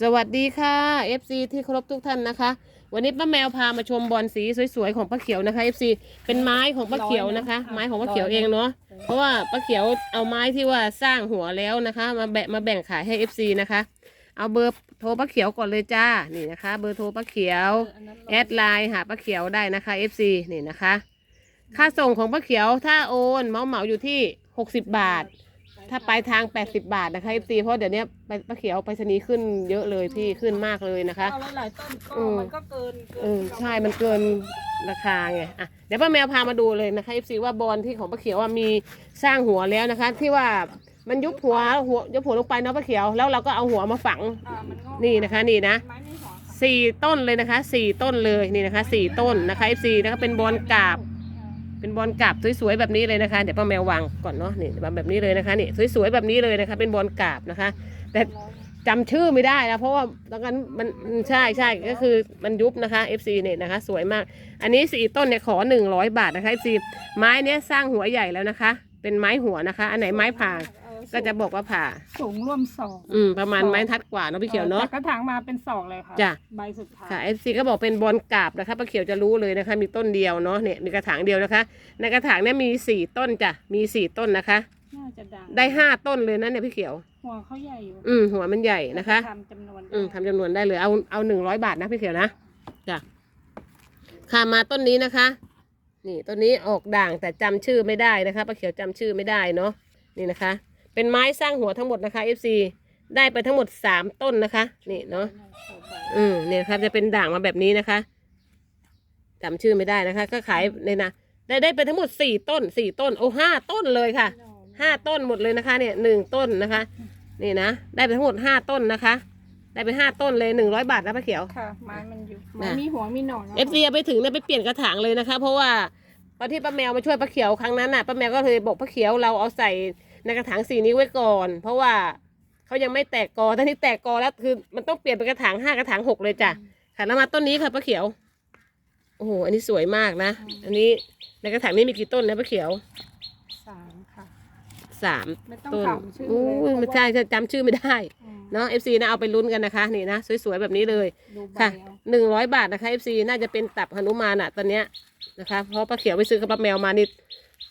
สวัสดีค่ะ FC ที่เคารพทุกท่านนะคะ วันนี้ป้าแมวพามาชมบอลสีสวยๆของป้าเขียวนะคะ FC เป็นไม้ของป้าเขียวนะคะ ไม้ของป้าเขียวเองเนาะเพราะว่าป้าเขียวเอาไม้ที่ว่าสร้างหัวแล้วนะคะ มาแบะมาแบ่งขายให้ FC นะคะ เอาเบอร์โทรป้าเขียวก่อนเลยจ้านี่นะคะ เบอร์โทรป้าเขียวแอดไลน์หาป้าเขียวได้นะคะ FC นี่นะคะ ค่าส่งของป้าเขียวถ้าโอนเหมาเหมาๆอยู่ที่ 60 บาท ถ้าปลายทาง 80 บาทนะคะ FC เพราะเดี๋ยวนี้ไปป้าเขียวไปรษณีย์ขึ้นเยอะเลยพี่ขึ้นมากเลยนะคะ เอาหลายๆต้นก็อืมมันก็เกินกินเออใช่มันเกินราคาไงอะเดี๋ยวป้าแมวพามาดูเลยนะคะ FC ว่าบอลที่ของป้าเขียวว่ามีสร้างหัวแล้วนะคะ ที่ว่ามันยุบหัวหัวยุบหัวลงไปเนาะป้าเขียวแล้วเราก็เอาหัวมาฝังอ่ามันงอกนี่นะคะนี่นะไม้ไม่หัวค่ะสี่ต้นเลยนะคะสี่ต้นเลยนี่นะคะสี่ต้นนะคะ FC นะคะเป็นบอลกาบ เป็นบอลกาบสวยๆแบบนี้เลยนะคะ เดี๋ยวป้าแมววางก่อนเนาะนี่แบบนี้เลยนะคะนี่สวยๆแบบนี้เลยนะคะ เป็นบอลกาบนะคะ แต่จำชื่อไม่ได้นะเพราะว่าตอนนั้นมันใช่ใช่ก็คือมันยุบนะคะ FC เนี่ยนะคะ สวยมาก อันนี้สี่ต้นเนี่ยขอหนึ่งร้อยบาทนะคะ FC ไม้เนี้ยสร้างหัวใหญ่แล้วนะคะ เป็นไม้หัวนะคะ อันไหนไม้ผ่าเออ ก็จะบอกว่าผ่า สูงร่วมศอกอืม ประมาณไม้ทัดกว่าเนาะพี่เขียวเนาะแต่กระถางมาเป็นศอกเลยค่ะจ้ะใบสุดท้ายค่ะ FC ก็บอกเป็นบอลกาบนะคะป้าเขียวจะรู้เลยนะคะ มีต้นเดียวเนาะเนี่ยมีกระถางเดียวนะคะ ในกระถางเนี่ยมีสี่ต้นจ้ะมีสี่ต้นนะคะ น่าจะดังได้ห้าต้นเลยนะเนี่ยพี่เขียว หัวเขาใหญ่อยู่อืมหัวมันใหญ่นะคะทำจำนวนอืมทำจำนวนได้เลยเอาเอาหนึ่งร้อยบาทนะพี่เขียวนะจ้ะค่ะมาต้นนี้นะคะ นี่ต้นนี้ออกด่างแต่จำชื่อไม่ได้นะคะป้าเขียวจำชื่อไม่ได้เนาะนี่นะคะ เป็นไม้สร้างหัวทั้งหมดนะคะ FC ได้ไปทั้งหมดสามต้นนะคะ นี่เนาะอืมเนี่ยครับจะเป็นด่างมาแบบนี้นะคะจำชื่อไม่ได้นะคะ ก็ขายเลยนะได้ได้ไปทั้งหมดสี่ต้นสี่ต้น โอ้ห้าต้นเลยค่ะห้าต้นหมดเลยนะคะ เนี่ยหนึ่งต้นนะคะ นี่นะได้ไปทั้งหมดห้าต้นนะคะ ได้ไปห้าต้นเลยหนึ่งร้อยบาทนะป้าเขียวค่ะไม้มันอยู่น่ะมันมีหัวมีหนอนเอฟซีไปถึงเนี่ยไปเปลี่ยนกระถางเลยนะคะ เพราะว่าตอนที่ป้าแมวมาช่วยป้าเขียวครั้งนั้นน่ะป้าแมวก็เลยบอกป้าเขียวเราเอาใส่ ในกระถางสีนี้ไว้ก่อน เพราะว่าเขายังไม่แตกกอตอนนี้แตกกอแล้วคือ มันต้องเปลี่ยนเป็นกระถางห้ากระถางหกเลยจ้ะค่ะแล้วมาต้นนี้ค่ะป้าเขียว โอ้โห อันนี้สวยมากนะ อันนี้ในกระถางนี้มีกี่ต้นนะป้าเขียวสามค่ะสามไม่ต้องต้นถามชื่ออู้เลยไม่ใช่ใช่จำชื่อไม่ได้อืมเนาะ FC นะเอาไปลุ้นกันนะคะนี่นะสวยๆแบบนี้เลยดูใบค่ะเอาหนึ่งร้อยบาทนะคะ FC น่าจะเป็นตับหนุมานอะตอนเนี้ยนะคะเพราะป้าเขียวไปซื้อกับป้าแมวมานี่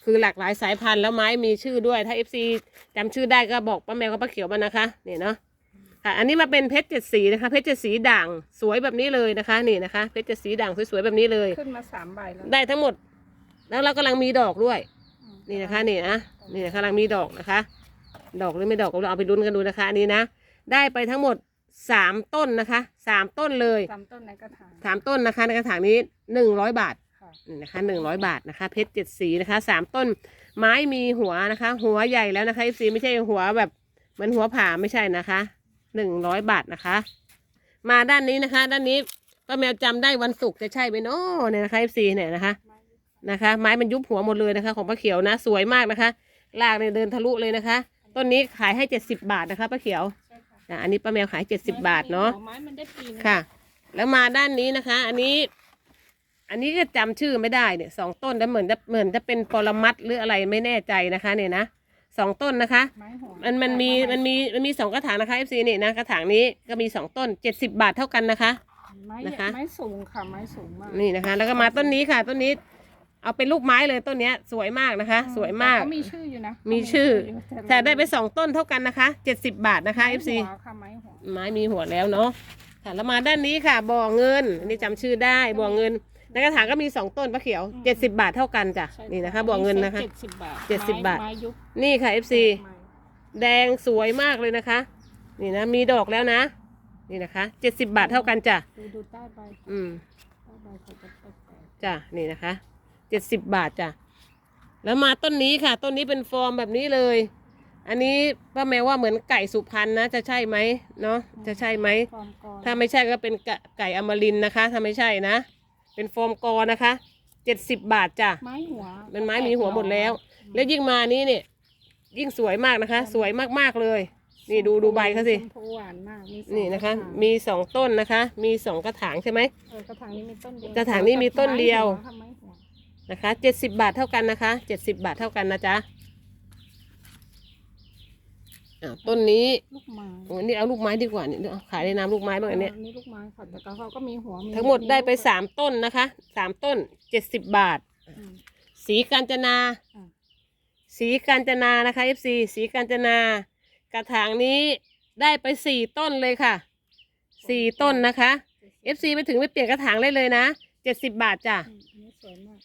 คือหลากหลายสายพันธุ์แล้วไม้มีชื่อด้วย ถ้า FC จำชื่อได้ก็บอกป้าแมวกับป้าเขียวมานะคะนี่เนาะค่ะ อันนี้มาเป็นเพชรเจ็ดสีนะคะ เพชรเจ็ดสีด่างสวยแบบนี้เลยนะคะ นี่นะคะ เพชรเจ็ดสีด่างสวยๆแบบนี้เลย ขึ้นมาสามใบแล้วได้ทั้งหมด แล้วเรากำลังมีดอกด้วย อืมนี่นะคะนี่นะนี่นะคะกำลังมีดอกนะคะ ดอกหรือไม่ดอกก็เราเอาไปลุ้นกันดูนะคะอันนี้นะ ได้ไปทั้งหมดสามต้นนะคะสามต้นเลยสามต้นในกระถางสามต้นนะคะในกระถางนี้หนึ่งร้อยบาทค่ะ นี่นะคะหนึ่งร้อยบาทนะคะเพชรเจ็ดสีนะคะสามต้นไม้มีหัวนะคะ หัวใหญ่แล้วนะคะสีไม่ใช่หัวแบบเหมือนหัวผ่าไม่ใช่นะคะหนึ่งร้อยบาทนะคะ มาด้านนี้นะคะ ด้านนี้ป้าแมวจำได้วันศุกร์จะใช่ไหมเนาะเนี่ยนะคะสีเนี่ยนะคะนะคะ ไม้มันยุบหัวหมดเลยนะคะ ของป้าเขียวนะ สวยมากนะคะลากเนี่ยเดินทะลุเลยนะคะ ต้นนี้ขายให้เจ็ดสิบบาทนะคะป้าเขียวใช่ค่ะอะอันนี้ป้าแมวขายเจ็ดสิบบาทเนาะไม้มันได้ปีนึงค่ะ แล้วมาด้านนี้นะคะ อันนี้ อันนี้ก็จำชื่อไม่ได้เนี่ยสองต้นแต่เหมือนจะเหมือนจะเป็นปรมัดหรืออะไรไม่แน่ใจนะคะ เนี่ยนะสองต้นนะคะไม้หัวมันมันมีมันมีมันมีสองกระถางนะคะ FC นี่นะกระถางนี้ก็มีสองต้นเจ็ดสิบบาทเท่ากันนะคะไม้นะคะไม้สูงค่ะไม้สูงมากนี่นะคะ แล้วก็มาต้นนี้ค่ะ ต้นนี้ เอาเป็นลูกไม้เลยต้นเนี้ยสวยมากนะคะ สวยมากแต่มีชื่ออยู่นะมีชื่อยู่แต่ได้ไปสองต้นเท่ากันนะคะเจ็ดสิบบาทนะคะไม้ FC หัวค่ะไม้หัวไม้มีหัวแล้วเนาะค่ะแล้วมาด้านนี้ค่ะบ่อเงินอันนี้จำชื่อได้บ่อเงิน ในกระถางก็มีสองต้นป้าเขียวเจ็ดสิบาทเท่ากันจ้ะใช่นี่นะคะบ่อเงินนะคะ เจ็ดสิบบาทเจ็ดสิบบาท ไม้ยุบนี่ค่ะ FC ไม้แดงสวยมากเลยนะคะ นี่นะมีดอกแล้วนะ นี่นะคะเจ็ดสิบาทเท่ากันจ้ะดูดูใต้ใบอืม ใต้ใบเขาจะแปลกจ้ะนี่นะคะเจ็ดสิบบาทจ้ะแล้วมาต้นนี้ค่ะ ต้นนี้เป็นฟอร์มแบบนี้เลย อันนี้ป้าแมวว่าเหมือนไก่สุพรรณนะจะใช่ไหมเนาะจะใช่ไหม ๆฟอร์มกรถ้าไม่ใช่ก็เป็นไก่ไก่อมรินทร์นะคะ ถ้าไม่ใช่นะ เป็นโฟมกอนะคะเจ็ดสิบบาทจ้ะไม้หัวเป็นไม้มีหัวหมดแล้ว แล้วยิ่งมานี้เนี่ยยิ่งสวยมากนะคะ สวยมากๆเลย นี่ดูดูใบเขาสิชมพูหวานมากมีสองนี่นะคะ กรถางมีสองต้นนะคะ มีสองกระถางใช่ไหม เออกระถางนี้มีต้นเดียวกระถางนี้มีต้นเดียว ไม้หัค่ะไม้หัว นะคะเจ็ดสิบบาทเท่ากันนะคะเจ็ดสิบบาทเท่ากันนะจ๊ะ อ่าต้นนี้ลูกไม้โอ้นี่เอาลูกไม้ดีกว่านี่เอาขายในน้ำลูกไม้บ้างอันเนี้ย นี่ลูกไม้ค่ะแต่เขาก็มีหัวทั้งหมดได้ไปลูกสามต้นนะคะสามต้นเจ็ดสิบบาท อืม สีกาญจนา อ่า สีกาญจนานะคะ FC สีกาญจนา กระถางนี้ได้ไปสี่ต้นเลยค่ะสี่ต้นนะคะ FC ไปถึงไปเปลี่ยนกระถางได้เลยนะเจ็ดสิบบาทจ้ะ อืมอันนี้สวยมาก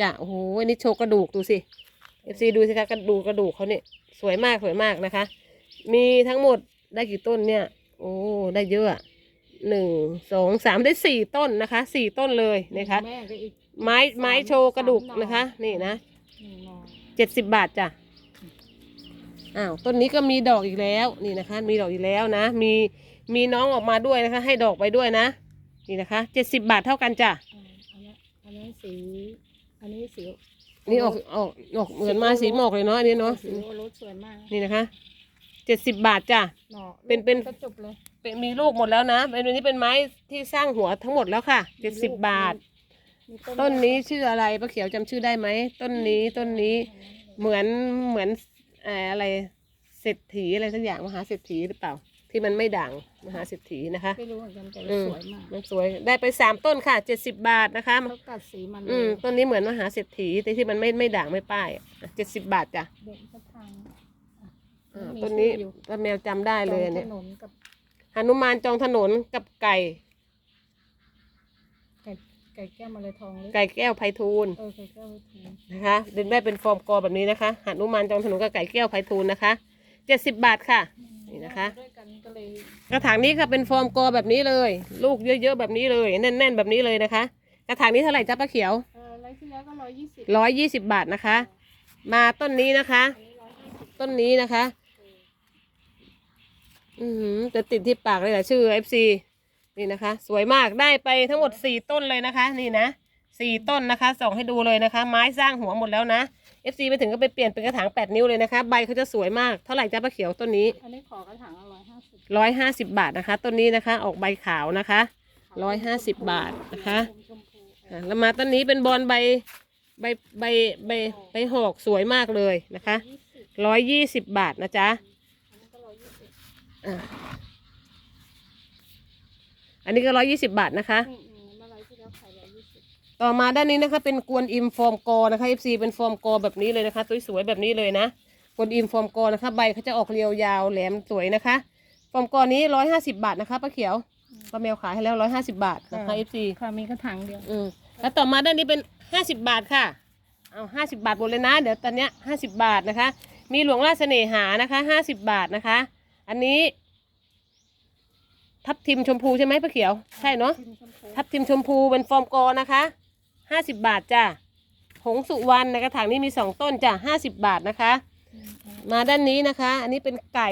จ้ะโอ้โหอันนี้โชว์กระดูกดูสิ FC ดูสิคะกระดูกกระดูกเขาเนี่ย สวยมากสวยมากนะคะ มีทั้งหมดได้กี่ต้นเนี่ย โอ้ได้เยอะอะหนึ่งสองสามได้สี่ต้นนะคะสี่ต้นเลยนะคะ แม่ก็อีกไม้ไม้โชว์กระดูกนะคะ นี่นะหนึ่งหน่อเจ็ดสิบบาทจ้ะอ้าวต้นนี้ก็มีดอกอีกแล้วนี่นะคะ มีดอกอีกแล้วนะ มีมีน้องออกมาด้วยนะคะ ให้ดอกไปด้วยนะ นี่นะคะเจ็ดสิบบาทเท่ากันจ้ะ อ่าอันนี้อันนี้สี อันนี้สี นี่ออกออกออกเหมือนมาสีหมอกเลยเนาะอันนี้เนาะสีโอรสสวยมากนี่นะคะเจ็ดสิบบาทจ้ะ หน่อเป็นเป็น กระจุบเลย เป็นมีลูกหมดแล้วนะเป็นอันนี้เป็นไม้ที่สร้างหัวทั้งหมดแล้วค่ะเจ็ดสิบบาท มีต้นนี้ชื่ออะไรป้าเขียวจำชื่อได้ไหมต้นนี้ต้นนี้เหมือนเหมือนเอ่ออะไรเศรษฐีอะไรสักอย่างมหาเศรษฐีหรือเปล่า ที่มันไม่ด่าง มหาเศรษฐีนะคะ ไม่รู้เหมือนกันแต่อืว่ามสวยมากมันสวยได้ไปสามต้นค่ะเจ็ดสิบบาทนะคะเขากัดสีมันอืมต้นนี้เหมือนมหาเศรษฐีแต่ที่มันไม่ไม่ด่างไม่ป้ายเจ็ดสิบบาทจ้ะเด็กเขาทางอะอ่ามีต้นนี้ชื่ออยู่ป้าแมวจำได้เลยอันตรเนี้งยถนนกับหนุมานจองถนนกับไก่ ไก่ไก่แก้วมาเลยทองหรือไก่แก้วไพฑูรย์เออไก่แก้วมาเลยทองนะคะเดินได้เป็นฟอร์มกอแบบนี้นะคะหนุมานจองถนนกับไก่แก้วไพฑูรย์นะคะเจ็ดสิบบาทค่ะ นี่นะคะด้วย กันก็เลยกระถางนี้ค่ะเป็นฟอร์มกอแบบนี้เลย ลูกเยอะๆแบบนี้เลย แน่น ๆ แบบนี้เลยนะคะ กระถางนี้เท่าไหร่จ๊ะป้าเขียวเออไรที่แล้วก็ร้อยยี่สิบร้อยยี่สิบบาทนะคะ มาต้นนี้นะคะอันนี้ร้อยยี่สิบต้นนี้นะคะอือหือจะติดที่ปากเลยแหละชื่อ FC นี่นะคะ สวยมากได้ไปทั้งหมดสี่ต้นเลยนะคะ นี่นะสี่ต้นนะคะส่องให้ดูเลยนะคะ ไม้สร้างหัวหมดแล้วนะ FC ไปถึงก็ไปเปลี่ยนเป็นกระถางแปดนิ้วเลยนะคะ ใบเขาจะสวยมาก เท่าไหร่จ้าป้าเขียวต้นนี้อันนี้ขอกระถางร้อยห้าสิบร้อยห้าสิบบาทนะคะ ต้นนี้นะคะ ออกใบขาวนะคะร้อยห้าสิบบาทนะคะชมพูเออะอแล้วมาต้นนี้เป็นบอลใบใบใบใบใบหอกสวยมากเลยนะคะยี่สิบร้อยยี่สิบบาทนะจ๊ะ อันนี้ก็ร้อยยี่สิบอะอันนี้ก็ร้อยยี่สิบบาทนะคะอื ต่อมาด้านนี้นะคะเป็นกวนอิมฟอร์มกอนะคะ FC เป็นฟอร์มกอแบบนี้เลยนะคะ สวยๆแบบนี้เลยนะกวนอิมฟอร์มกอนะคะใบเขาจะออกเรียวยาวแหลมสวยนะคะ ฟอร์มกอนี้ร้อยห้าสิบาทนะคะป้าเขียวป้าแมวขายให้แล้วร้อยห้าสิบาทนะคะ FC ค่ะมีกระถางเดียวอืมแล้วต่อมาด้านนี้เป็นห้าสิบาทค่ะเอาห้าสิบาทหมดเลยนะ เดี๋ยวตอนเนี้ยห้าสิบาทนะคะ มีหลวงราชเสน่หานะคะห้าสิบาทนะคะ อันนี้ทับทิมชมพูใช่ไหมป้าเขียว ใช่เนาะทิมชมพูทับทิมชมพูเป็นฟอร์มกอนะคะ ห้าสิบาทจ้ะหงสุวรรณในกระถางนี้มีสองต้นจ้ะห้าสิบาทนะคะอืมอืมมาด้านนี้นะคะ อันนี้เป็นไก่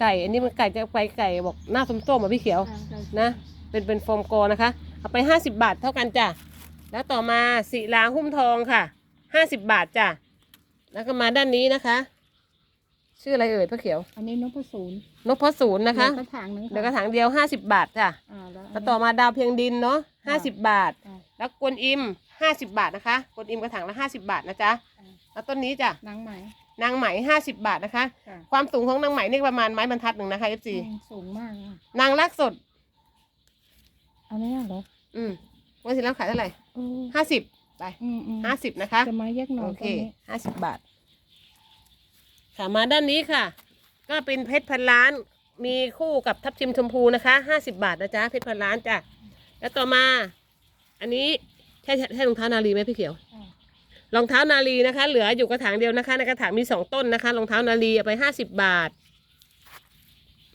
ไก่ อันนี้มันไก่จะไปไก่บอกหน้าส้มๆอะพี่เขียวอ่าใช่นะ เป็นเป็นโฟมโกนะคะ เอาไปห้าสิบาทเท่ากันจ้ะ แล้วต่อมาสีลาหุ้มทองค่ะห้าสิบบาทจ้ะ แล้วก็มาด้านนี้นะคะ ชื่ออะไรเอ่ยพ่อเขียว อันนี้นพศูนย์นพศูนย์นะคะเหลือกระถางหนึงเดี๋ยวกระถางเดียวห้าสิบบาทจ้ะอ่าแล้วแล้วต่อมาดาวเพียงดินเนาะ ห้าสิบบาท อ่า แล้วกวนอิมห้าสิบบาทนะคะกวนอิมกระถางละห้าสิบบาทนะจ๊ะอ่าแล้วต้นนี้จ้ะนางไหมนางไหมห้าสิบบาทนะคะ ค่ะความสูงของนางไหมนี่ประมาณไม้บรรทัดหนึ่งนะคะเอฟซีอืมสูงมากอะนางรักสดอันนี้เหรออืมวันที่แล้วขายเท่าไหร่เออห้าสิบไปอืมอืมห้าสิบนะคะ จะมาแยกหน่อโอเคตรงนี้ห้าสิบบาท ค่ะ มาด้านนี้ค่ะ ก็เป็นเพชรพันล้าน มีคู่กับทับทิมชมพูนะคะห้าสิบาทนะจ๊ะ เพชรพันล้านจ้ะ แล้วต่อมา อันนี้ใช่ใช่ใช่รองเท้านาลีไหมพี่เขียวอ่ารองเท้านาลีนะคะ เหลืออยู่กระถางเดียวนะคะ ในกระถางมีสองต้นนะคะรองเท้านาลีเอาไปห้าสิบบาท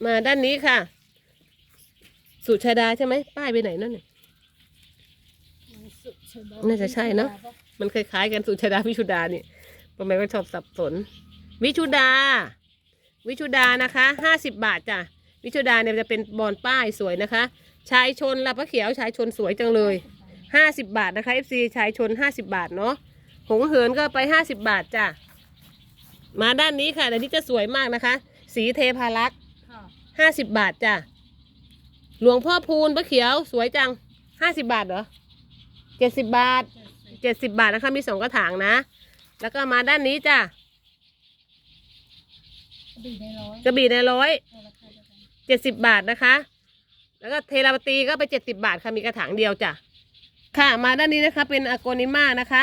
มาด้านนี้ค่ะ สุชาดาใช่ไหมป้ายไปไหนนั่นน่ะสุดเฉยน่าจะใช่เนอะมันคล้ายๆกันสุชาดาวิชุดานี่ป้าแม่ก็ชอบสับสน วิชุดา วิชุดานะคะห้าสิบบาทจ้ะวิชุดาเนี่ยจะเป็นบอลป้ายสวยนะคะ ชายชนละพระเขียวชายชนสวยจังเลยห้าสิบบาทนะคะ FC ชายชนห้าสิบาทเนาะหงเหินก็ไปห้าสิบาทจ้ะมาด้านนี้ค่ะแต่นี้จะสวยมากนะคะ สีเทพารักษ์ค่ะห้าสิบบาทจ้ะหลวงพ่อพูนพระเขียวสวยจังห้าสิบาทเหรอเจ็ดสิบบาทเจ็ดสิบบาทนะคะมีสองกระถางนะ แล้วก็มาด้านนี้จ้ะดีในร้อยกระบี่ในร้อยเอาราคาเดียวกันเจ็ดสิบบาทนะคะ แล้วก็เทราปตีก็ไปเจ็ดสิบาทค่ะมีกระถางเดียวจ้ะค่ะมาด้านนี้นะคะ เป็นอโกนิมานะคะ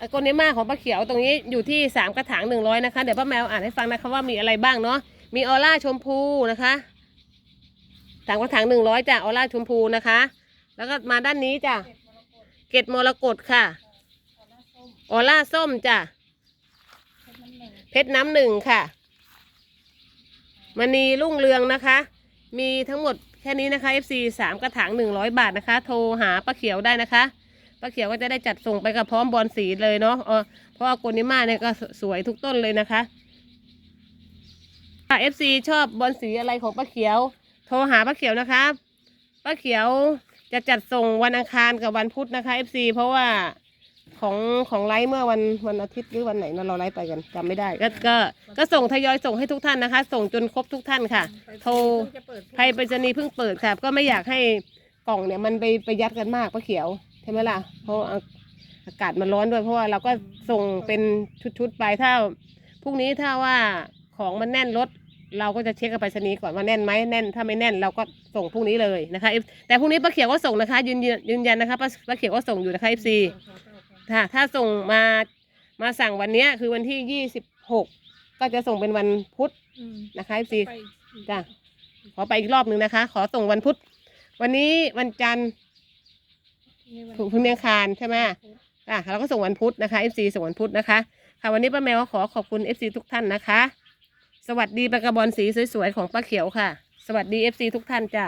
อโกนิมาของป้าเขียวตรงนี้อยู่ที่สามกระถางหนึ่งร้อยนะคะเดี๋ยวป้าแมวอ่านให้ฟังนะคะว่ามีอะไรบ้างเนาะมีออร่าชมพูนะคะสามกระถางหนึ่งร้อยจ้ะออร่าชมพูนะคะ แล้วก็มาด้านนี้จ้ะเกตมรกตค่ะออร่าส้มจ้ะเพชรน้ำหนึ่งเพชรน้ำหนึ่งค่ะมณีรุ่งเรืองนะคะ มีทั้งหมด แค่นี้นะคะ FC สามกระถางหนึ่งร้อยบาทนะคะ โทรหาป้าเขียวได้นะคะป้าเขียวก็จะได้จัดส่งไปกับพร้อมบอลสีเลยเนาะเพราะว่าโกนิมาเนี่ยก็สวยทุกต้นเลยนะคะถ้า FC ชอบบอลสีอะไรของป้าเขียว โทรหาป้าเขียวนะคะป้าเขียวจะจัดส่งวันอังคารกับวันพุธนะคะ FC เพราะว่า ของของไลฟ์เมื่อวันวันอาทิตย์หรือวันไหนนะเราไลฟ์ไปกันจำไม่ได้ก็ก็ก็ส่งทยอยส่งให้ทุกท่านนะคะ ส่งจนครบทุกท่านค่ะ โทรไทยไปรษณีย์เพิ่งเปิดค่ะ ก็ไม่อยากให้กล่องเนี่ยมันไปไปยัดกันมากป้าเขียวใช่ไหมล่ะเพราะอากาศมันร้อนด้วยเพราะว่าเราก็ส่งเป็นชุดๆไปถ้าพรุ่งนี้ถ้าว่าของมันแน่นรถเราก็จะเช็คกับไปรษณีย์ก่อนว่าแน่นไหมแน่นถ้าไม่แน่นเราก็ส่งพรุ่งนี้เลยนะคะแต่พรุ่งนี้ป้าเขียวก็ส่งนะคะยืนยันยืนยันนะคะป้าป้าเขียวก็ส่งอยู่นะคะ FC ถ้าถ้าส่งมามาสั่งวันเนี้ยคือวันที่ยี่สิบหกก็จะส่งเป็นวันพุธอืมนะคะซีไปจ้ะขอไปอีกรอบหนึ่งนะคะ ขอส่งวันพุธวันนี้วันจันทร์นี่วันถูกพรุ่งนี้อังคารใช่ไหม อะเราก็ส่งวันพุธนะคะ FC ส่งวันพุธนะคะ ค่ะวันนี้ป้าแมวก็ขอขอบคุณ FC ทุกท่านนะคะ สวัสดีปลากระบอลสีสวยๆของป้าเขียวค่ะ สวัสดี FC ทุกท่านจ้ะ